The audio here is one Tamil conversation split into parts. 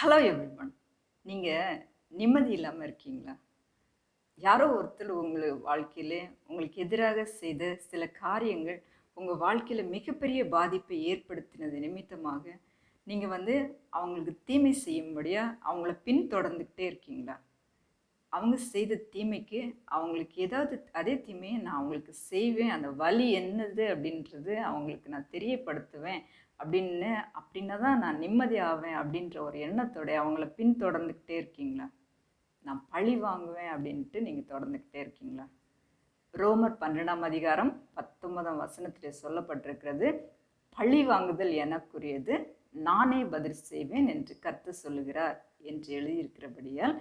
Hello everyone. நீங்கள் நிம்மதி இல்லாமல் இருக்கீங்களா? யாரோ ஒருத்தர் உங்கள் வாழ்க்கையில் உங்களுக்கு எதிராக செய்த சில காரியங்கள் உங்கள் வாழ்க்கையில் மிகப்பெரிய பாதிப்பை ஏற்படுத்தினது நிமித்தமாக நீங்கள் வந்து அவங்களுக்கு தீமை செய்யும்படியாக அவங்கள பின்தொடர்ந்துக்கிட்டே இருக்கீங்களா? அவங்க செய்த தீமைக்கு அவங்களுக்கு ஏதாவது அதே தீமையை நான் அவங்களுக்கு செய்வேன் அந்த வலி என்னது அப்படின்றது அவங்களுக்கு நான் தெரியப்படுத்துவேன் அப்படின்னு அப்படின்னா தான் நான் நிம்மதி ஆவேன் அப்படின்ற ஒரு எண்ணத்தோட அவங்கள பின்தொடர்ந்துக்கிட்டே இருக்கீங்களா? நான் பழி வாங்குவேன் அப்படின்ட்டு நீங்கள் தொடர்ந்துக்கிட்டே இருக்கீங்களா? ரோமர் பன்னெண்டாம் அதிகாரம் பத்தொன்பதாம் வசனத்தில் சொல்லப்பட்டிருக்கிறது பழி வாங்குதல் எனக்குரியது நானே பதில் செய்வேன் என்று கற்று சொல்லுகிறார் என்று எழுதியிருக்கிறபடியால்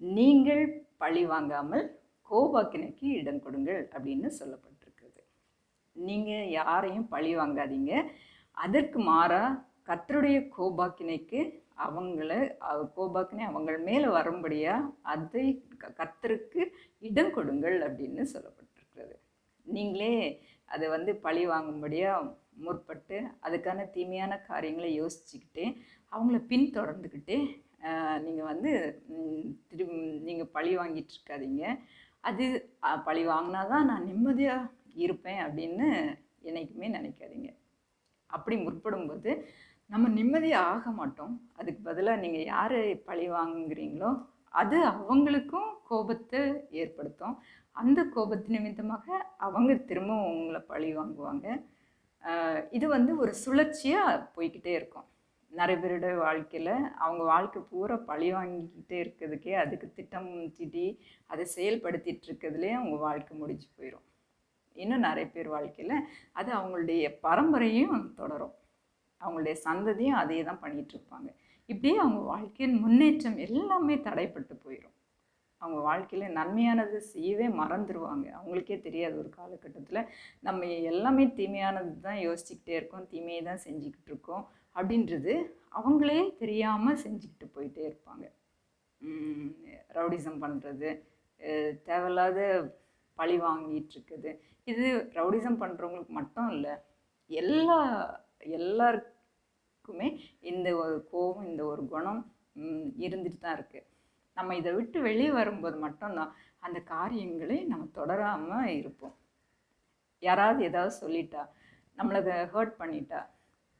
நீங்கள் பழி வாங்காமல் கோபாக்கினைக்கு இடம் கொடுங்கள் அப்படின்னு சொல்லப்பட்டிருக்கிறது. நீங்கள் யாரையும் பழி வாங்காதீங்க. அதற்கு மாறாக கத்தருடைய கோபாக்கினைக்கு அவங்கள கோபாக்கினை அவங்கள் மேலே வரும்படியாக அதை கத்தருக்கு இடம் கொடுங்கள் அப்படின்னு சொல்லப்பட்டிருக்கிறது. நீங்களே அதை வந்து பழி வாங்கும்படியாக முற்பட்டு அதுக்கான தீமையான காரியங்களை யோசிச்சுக்கிட்டு அவங்கள பின்தொடர்ந்துக்கிட்டு நீங்கள் வந்து திரு நீங்கள் பழி வாங்கிட்டு இருக்காதீங்க அது பழி வாங்கினா தான் நான் நிம்மதியாக இருப்பேன் அப்படின்னு என்றைக்குமே நினைக்காதீங்க. அப்படி முற்படும்போது நம்ம நிம்மதியாக ஆக மாட்டோம். அதுக்கு பதிலாக நீங்கள் யாரை பழி வாங்குறீங்களோ அது அவங்களுக்கும் கோபத்தை ஏற்படுத்தும். அந்த கோபத்து நிமித்தமாக அவங்க திரும்பவும் உங்களை பழி வாங்குவாங்க. இது வந்து ஒரு சுழற்சியாக போய்க்கிட்டே இருக்கும். நிறைய பேருடைய வாழ்க்கையில் அவங்க வாழ்க்கை பூரா பழி வாங்கிக்கிட்டே இருக்கிறதுக்கே அதுக்கு திட்டம் தீட்டி அதை செயல்படுத்திட்டு இருக்கிறதுலே அவங்க வாழ்க்கை முடிஞ்சு போயிடும் இன்னும் நிறைய பேர் வாழ்க்கையில் அது அவங்களுடைய பரம்பரையும் தொடரும். அவங்களுடைய சந்ததியும் அதே தான் பண்ணிகிட்ருப்பாங்க இருப்பாங்க. இப்படியே அவங்க வாழ்க்கையின் முன்னேற்றம் எல்லாமே தடைப்பட்டு போயிடும் அவங்க வாழ்க்கையில் நன்மையானது செய்யவே மறந்துடுவாங்க அவங்களுக்கே தெரியாது ஒரு காலகட்டத்தில் நம்ம எல்லாமே தீமையானது தான் யோசிச்சுக்கிட்டே இருக்கோம் தீமையை தான் செஞ்சுக்கிட்டு இருக்கோம். அப்படின்றது அவங்களே தெரியாமல் செஞ்சுக்கிட்டு போயிட்டே இருப்பாங்க. ரவுடிசம் பண்ணுறது தேவையில்லாத பழி வாங்கிட்டு இருக்குது இது ரவுடிசம் பண்ணுறவங்களுக்கு மட்டும் இல்லை எல்லா எல்லாருக்குமே இந்த ஒரு கோபம் இந்த ஒரு குணம் இருந்துட்டு தான் இருக்குது நம்ம இதை விட்டு வெளியே வரும்போது மட்டும்தான் அந்த காரியங்களை நம்ம தொடராமல் இருப்போம். யாராவது ஏதாவது சொல்லிட்டா நம்மளை ஹர்ட் பண்ணிட்டா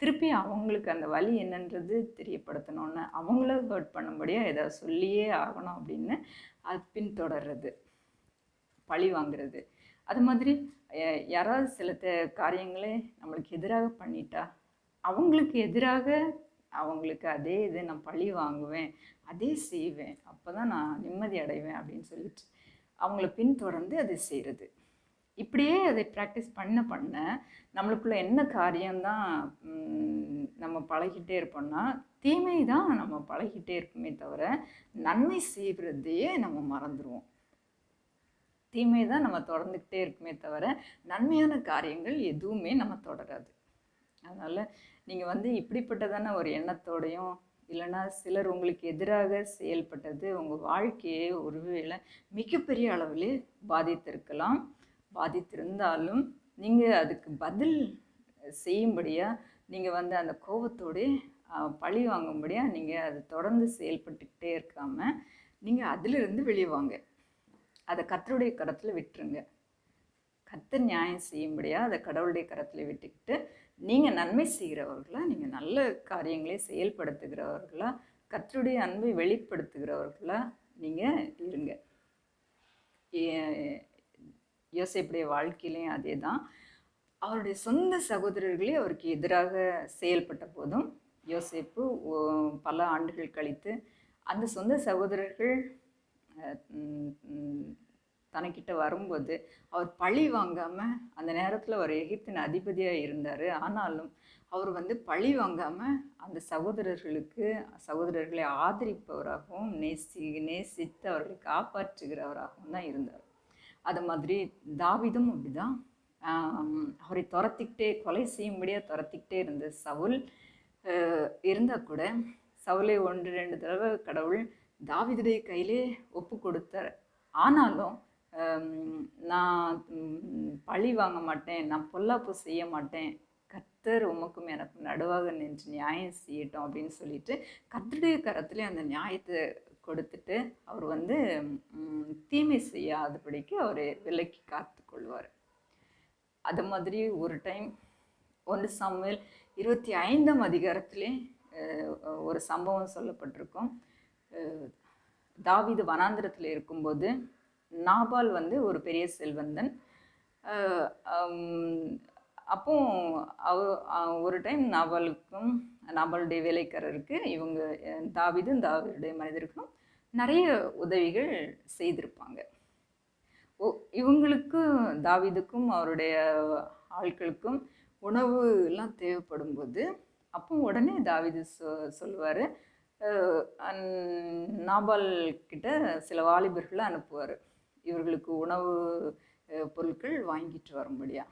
திருப்பி அவங்களுக்கு அந்த வழி என்னன்றது தெரியப்படுத்தணும்னு அவங்கள ஹர்ட் பண்ணும்படியாக ஏதாவது சொல்லியே ஆகணும் அப்படின்னு அது பின்தொடர்றது பழி வாங்குறது. அது மாதிரி யாராவது சில த- காரியங்களே நம்மளுக்கு எதிராக பண்ணிட்டா அவங்களுக்கு எதிராக அவங்களுக்கு அதே இது நான் பழி வாங்குவேன் அதே செய்வேன் அப்போ தான் நான் நிம்மதி அடைவேன் அப்படின்னு சொல்லிட்டு அவங்கள பின்தொடர்ந்து அதை செய்கிறது இப்படியே அதை ப்ராக்டிஸ் பண்ண பண்ண நம்மளுக்குள்ள என்ன காரியம்தான் நம்ம பழகிட்டே இருப்போம்னா தீமை தான் நம்ம பழகிட்டே இருப்போமே தவிர நன்மை செய்கிறதையே நம்ம மறந்துடுவோம் தீமை தான் நம்ம தொடர்ந்துக்கிட்டே இருக்குமே தவிர நன்மையான காரியங்கள் எதுவுமே நம்ம தொடராது. அதனால் நீங்கள் வந்து இப்படிப்பட்டதான ஒரு எண்ணத்தோடையும் இல்லைன்னா சிலர் உங்களுக்கு எதிராக செயல்பட்டது உங்கள் வாழ்க்கையை ஒருவேளை மிகப்பெரிய அளவிலே பாதித்திருக்கலாம். பாதித்திருந்தாலும் நீங்கள் அதுக்கு பதில் செய்யும்படியாக நீங்கள் வந்து அந்த கோபத்தோடு பழி வாங்கும்படியாக நீங்கள் அது தொடர்ந்து செயல்பட்டுக்கிட்டே இருக்காமல் நீங்கள் அதிலிருந்து வெளியே வாங்க. அதை கத்தருடைய கரத்தில் விட்டுருங்க. கர்த்தர் நியாயம் செய்யும்படியாக அதை கடவுளுடைய கரத்தில் விட்டுக்கிட்டு நீங்கள் நன்மை செய்கிறவர்களாக நீங்கள் நல்ல காரியங்களை செயல்படுத்துகிறவர்களாக கத்தருடைய அன்பை வெளிப்படுத்துகிறவர்களாக நீங்கள் இருங்க. ஏ- யோசேப்புடைய வாழ்க்கையிலையும் அதே தான் அவருடைய சொந்த சகோதரர்களே அவருக்கு எதிராக செயல்பட்ட போதும் யோசேப்பு பல ஆண்டுகள் கழித்து அந்த சொந்த சகோதரர்கள் தனக்கிட்ட வரும்போது அவர் பழி வாங்காமல் அந்த நேரத்தில் அவர் எகிப்தின் அதிபதியாக இருந்தார். ஆனாலும் அவர் வந்து பழி வாங்காமல் அந்த சகோதரர்களுக்கு சகோதரர்களை ஆதரிப்பவராகவும் நேசி நேசித்து அவர்களை காப்பாற்றுகிறவராகவும் தான் இருந்தார். அது மாதிரி தாவிதும் அப்படிதான். அவரை துரத்திக்கிட்டே கொலை செய்யும்படியாக துரத்திக்கிட்டே இருந்த சவுல் இருந்தால் கூட சவுலை ஒன்று ரெண்டு தடவை கடவுள் தாவிதுடைய கையிலே ஒப்பு கொடுத்தார். ஆனாலும் நான் பழி வாங்க மாட்டேன் நான் பொல்லாப்பு செய்ய மாட்டேன். கத்தர் கர்த்தர் உமக்கும் எனக்கும் நடுவாக நின்று நியாயம் செய்யட்டும் அப்படின்னு சொல்லிட்டு கர்த்தருடைய கரத்துலேயே அந்த நியாயத்தை கொடுத்துட்டு அவர் வந்து தீமை செய்யாதபடிக்கு அவர் விலக்கி காத்து கொள்வார். அது மாதிரி ஒரு டைம் ஒன்று சமையல் இருபத்தி ஐந்தாம் அதிகாரத்திலே ஒரு சம்பவம் சொல்லப்பட்டிருக்கும். தாவிது வனாந்திரத்தில் இருக்கும்போது நாபால் வந்து ஒரு பெரிய செல்வந்தன். அப்போ அவ ஒரு டைம் நாபாலுக்கும் நம்மளுடைய வேலைக்காரருக்கு இவங்க அஹ், தாவீதும் தாவீதுடைய மனிதருக்கும் நிறைய உதவிகள் செய்திருப்பாங்க. ஓ இவங்களுக்கும் தாவிதுக்கும் அவருடைய ஆட்களுக்கும் உணவு எல்லாம் தேவைப்படும் போது அப்போ உடனே தாவிது சொ சொல்லுவார் நாபால் கிட்ட சில வாலிபர்களை அனுப்புவார். இவர்களுக்கு உணவு பொருட்கள் வாங்கிட்டு வரும்படியா.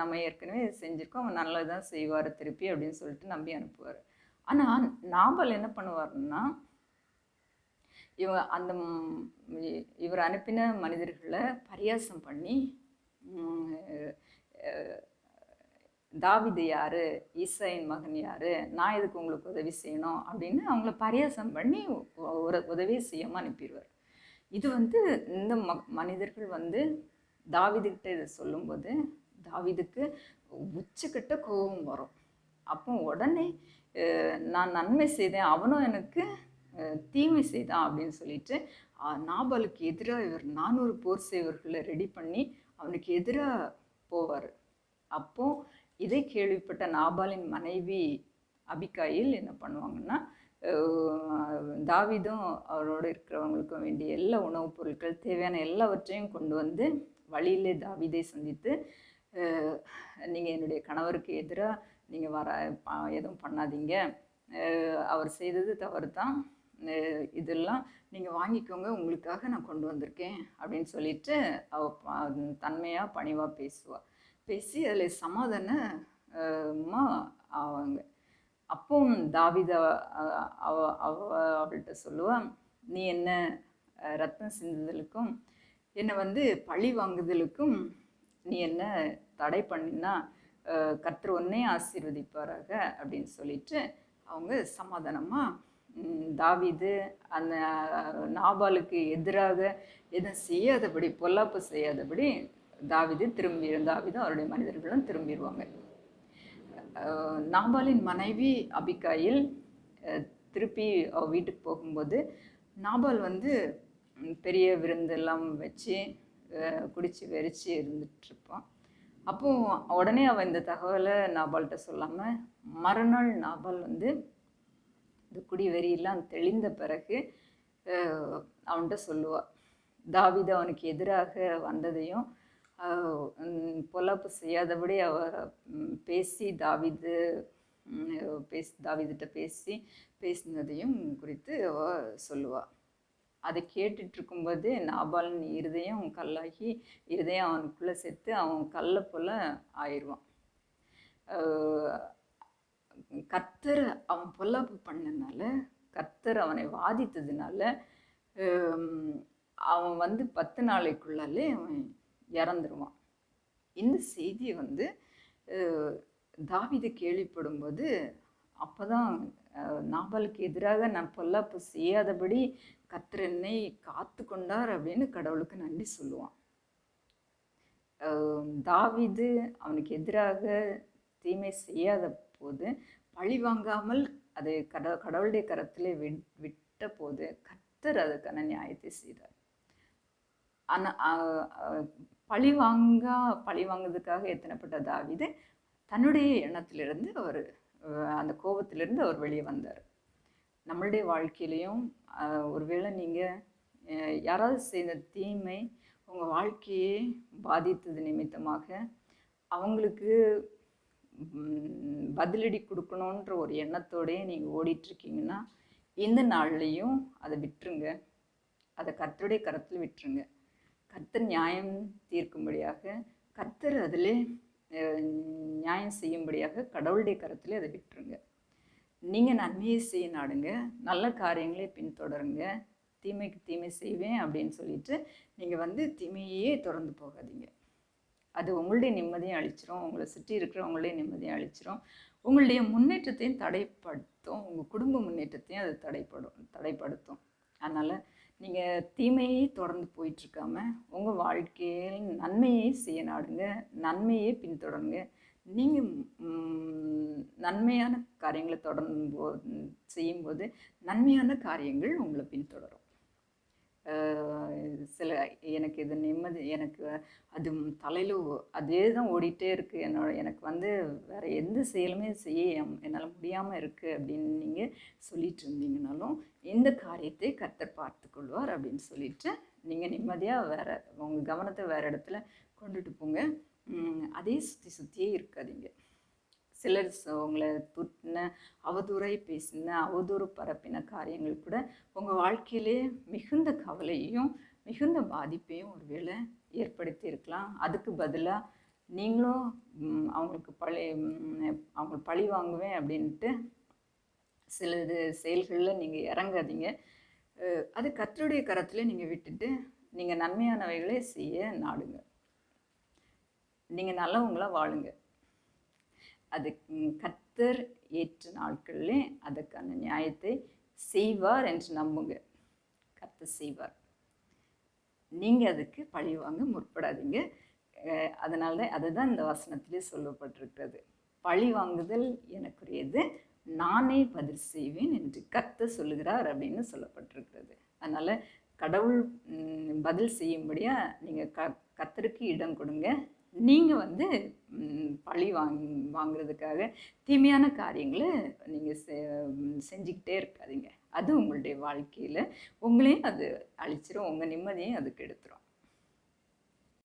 நம்ம ஏற்கனவே செஞ்சுருக்கோம். அவர் நல்லது தான் செய்வார் திருப்பி அப்படின்னு சொல்லிட்டு நம்பி அனுப்புவார். ஆனால் நாபால் என்ன பண்ணுவாருன்னா இவ அந்த இவர் அனுப்பின மனிதர்களை பரியாசம் பண்ணி தாவிது யார் இசையின் ஈசாயின் மகன் யார் நான் இதுக்கு உங்களுக்கு உதவி செய்யணும் அப்படின்னு அவங்கள பரியாசம் பண்ணி ஒரு உதவி செய்யாமல் அனுப்பிடுவார் இது வந்து இந்த ம மனிதர்கள் வந்து தாவிதுகிட்ட இதை சொல்லும்போது தாவீதுக்கு உச்சக்கட்ட கோபம் வரும். அப்போ உடனே நான் நன்மை செய்தேன். அவனும் எனக்கு தீமை செய்தான் அப்படின்னு சொல்லிட்டு நாபாலுக்கு எதிராக இவர் நானூறு போர் செய்வர்களை ரெடி பண்ணி அவனுக்கு எதிராக போவார். அப்போ இதை கேள்விப்பட்ட நாபாலின் மனைவி அபிகாயில் என்ன பண்ணுவாங்கன்னா தாவிதும் அவரோடு அவரோட இருக்கிறவங்களுக்கும் வேண்டிய எல்லா உணவுப் பொருட்கள் தேவையான எல்லாவற்றையும் கொண்டு வந்து வழியிலே தாவீதை சந்தித்து நீங்கள் என்னுடைய கணவருக்கு எதிராக நீங்கள் வர எதுவும் பண்ணாதீங்க. அவர் செய்தது தவறு தான் இதெல்லாம் நீங்கள் வாங்கிக்கோங்க உங்களுக்காக நான் கொண்டு வந்திருக்கேன் அப்படின்னு சொல்லிட்டு அவ தன்மையாக பணிவாக பேசுவாள் பேசி அதில் சமாதானமாக ஆவாங்க. அப்பவும் தாவித அவ அவ அவள்கிட்ட சொல்லுவாள் நீ என்ன ரத்தம் சிந்துதலுக்கும் என்னை வந்து பழி வாங்குதலுக்கும் நீ என்ன தடை பண்ணினா அஹ், கர்த்தர் ஒன்னே ஆசீர்வதிப்பாராக அப்படின்னு சொல்லிட்டு அவங்க சமாதானமாக தாவிது அந்த நாபாலுக்கு எதிராக எதுவும் செய்யாதபடி பொல்லாப்பு செய்யாதபடி தாவிது திரும்பி தாவிதும் அவருடைய மனிதர்களும் திரும்பிடுவாங்க. நாபாலின் மனைவி அபிகாயில் திருப்பி அவ வீட்டுக்கு போகும்போது நாபால் வந்து பெரிய விருந்தெல்லாம் வச்சு குடித்து குடிச்சு வெறிச்சு இருந்துட்டு இருப்பான். அப்போ உடனே அவள் இந்த தகவலை நாபால்கிட்ட சொல்லாமல் மறுநாள் நாபால் வந்து இந்த குடி வெறியெல்லாம் தெளிந்த பிறகு அவன்கிட்ட சொல்லுவாள் தாவித அவனுக்கு எதிராக வந்ததையும் பொல்லாப்பு செய்யாதபடி அவ பேசி தாவிது பேசி தாவிதிட்ட பேசி பேசினதையும் குறித்து அவ சொல்லுவாள் அதை கேட்டுட்டு இருக்கும்போது நாபாலின் இருதயம் கல்லாகி இருதயம் அவனுக்குள்ளே சேர்த்து அவன் கல்லை போல ஆயிடுவான். கத்தர் அவன் பொல்லாப்பு பண்ணனால கத்தர் அவனை வாதித்ததுனால அவன் வந்து பத்து நாளைக்குள்ளாலே அவன் இறந்துருவான். இந்த செய்தியை வந்து தாவிதை கேள்விப்படும்போது அப்போ தான் நாபாலுக்கு எதிராக நான் பொல்லாப்பு செய்யாதபடி கர்த்தர் என்னை காத்து கொண்டார் அப்படின்னு கடவுளுக்கு நன்றி சொல்லுவான். தாவிது தாவீது அவனுக்கு எதிராக தீமை செய்யாத போது பழி வாங்காமல் அதை கட கடவுளுடைய கரத்திலே விட் விட்ட போது கத்தர் அதுக்கான நியாயத்தை செய்தார். ஆனால் பழி வாங்கா பழி வாங்குறதுக்காக எத்தனைப்பட்ட தாவிது தன்னுடைய எண்ணத்திலிருந்து அவர் அந்த கோபத்திலிருந்து அவர் வெளியே வந்தார். நம்மளுடைய வாழ்க்கையிலையும் ஒருவேளை நீங்கள் யாராவது செய்த தீமை உங்கள் வாழ்க்கையே பாதித்தது நிமித்தமாக அவங்களுக்கு பதிலடி கொடுக்கணுன்ற ஒரு எண்ணத்தோடயே நீங்கள் ஓடிட்டுருக்கீங்கன்னா இந்த நாள்லேயும் அதை விட்டுருங்க. அதை கர்த்தருடைய கரத்தில் விட்டுருங்க. கர்த்தர் நியாயம் தீர்க்கும்படியாக கர்த்தர் அதிலே நியாயம் செய்யும்படியாக கடவுளுடைய கரத்திலே அதை விட்டுருங்க. நீங்கள் நன்மையை செய்ய நாடுங்க நல்ல காரியங்களே பின்தொடருங்க தீமைக்கு தீமை செய்வேன் அப்படின்னு சொல்லிட்டு நீங்கள் வந்து தீமையே தொடர்ந்து போகாதீங்க. அது உங்களுடைய நிம்மதியும் அழிச்சிரும் உங்களை சுற்றி இருக்கிறவங்களுடைய நிம்மதியும் அழிச்சிரும். உங்களுடைய முன்னேற்றத்தையும் தடைப்படுத்தும் உங்கள் குடும்ப முன்னேற்றத்தையும் அது தடைப்படும் தடைப்படுத்தும். அதனால் நீங்கள் தீமையை தொடர்ந்து போயிட்டுருக்காம உங்கள் வாழ்க்கையில் நன்மையை செய்ய நாடுங்க நன்மையை பின்தொடருங்க. நீங்கள் நன்மையான காரியங்களை தொடரும் செய்யும்போது நன்மையான காரியங்கள் உங்களை பின்தொடரும். சில எனக்கு இது நிம்மதி எனக்கு அது தலையில் அதே தான் ஓடிட்டே இருக்குது என்னோட எனக்கு வந்து வேறு எந்த செயலுமே செய்ய என்னால் முடியாமல் இருக்குது அப்படின்னு நீங்கள் சொல்லிட்டு இருந்தீங்கனாலும் இந்த காரியத்தை கர்த்தர் பார்த்து கொள்வார் அப்படின்னு சொல்லிட்டு நீங்கள் நிம்மதியாக வேறு உங்கள் கவனத்தை வேறு இடத்துல கொண்டுட்டு போங்க. அதே சுற்றி சுற்றியே இருக்காதீங்க சிலர் உங்களை துட்டின அவதூறை பேசின அவதூறு பரப்பின காரியங்கள் கூட உங்கள் வாழ்க்கையிலே மிகுந்த கவலையையும் மிகுந்த பாதிப்பையும் ஒருவேளை ஏற்படுத்தி இருக்கலாம். அதுக்கு பதிலாக நீங்களும் அவங்களுக்கு பழி அவங்க பழி வாங்குவேன் அப்படின்ட்டு சில இது செயல்களில் நீங்கள் இறங்காதீங்க. அது கர்த்தருடைய கரத்தில் நீங்கள் விட்டுட்டு நீங்கள் நன்மையானவைகளே செய்ய நாடுங்க. நீங்கள் நல்லவங்களாக வாழுங்க. அது கத்தர் ஏற்ற நாட்கள்லேயும் அதற்கான நியாயத்தை செய்வார் என்று நம்புங்க. கத்தர் செய்வார். நீங்கள் அதுக்கு பழி வாங்க முற்படாதீங்க. அதனால தான் அதுதான் இந்த வசனத்திலே சொல்லப்பட்டிருக்கிறது. பழி வாங்குதல் எனக்குரியது. நானே பதில் செய்வேன் என்று கத்த சொல்லுகிறார் அப்படின்னு சொல்லப்பட்டிருக்கிறது. அதனால் கடவுள் பதில் செய்யும்படியாக நீங்கள் க கத்தருக்கு இடம் கொடுங்க. நீங்கள் வந்து பழி வாங் வாங்குறதுக்காக தீமையான காரியங்களை நீங்கள் செ செஞ்சுக்கிட்டே இருக்காதீங்க. அது உங்களுடைய வாழ்க்கையில் உங்களையும் அது அழிச்சிரும் உங்கள் நிம்மதியும் அதுக்கு எடுத்துரும்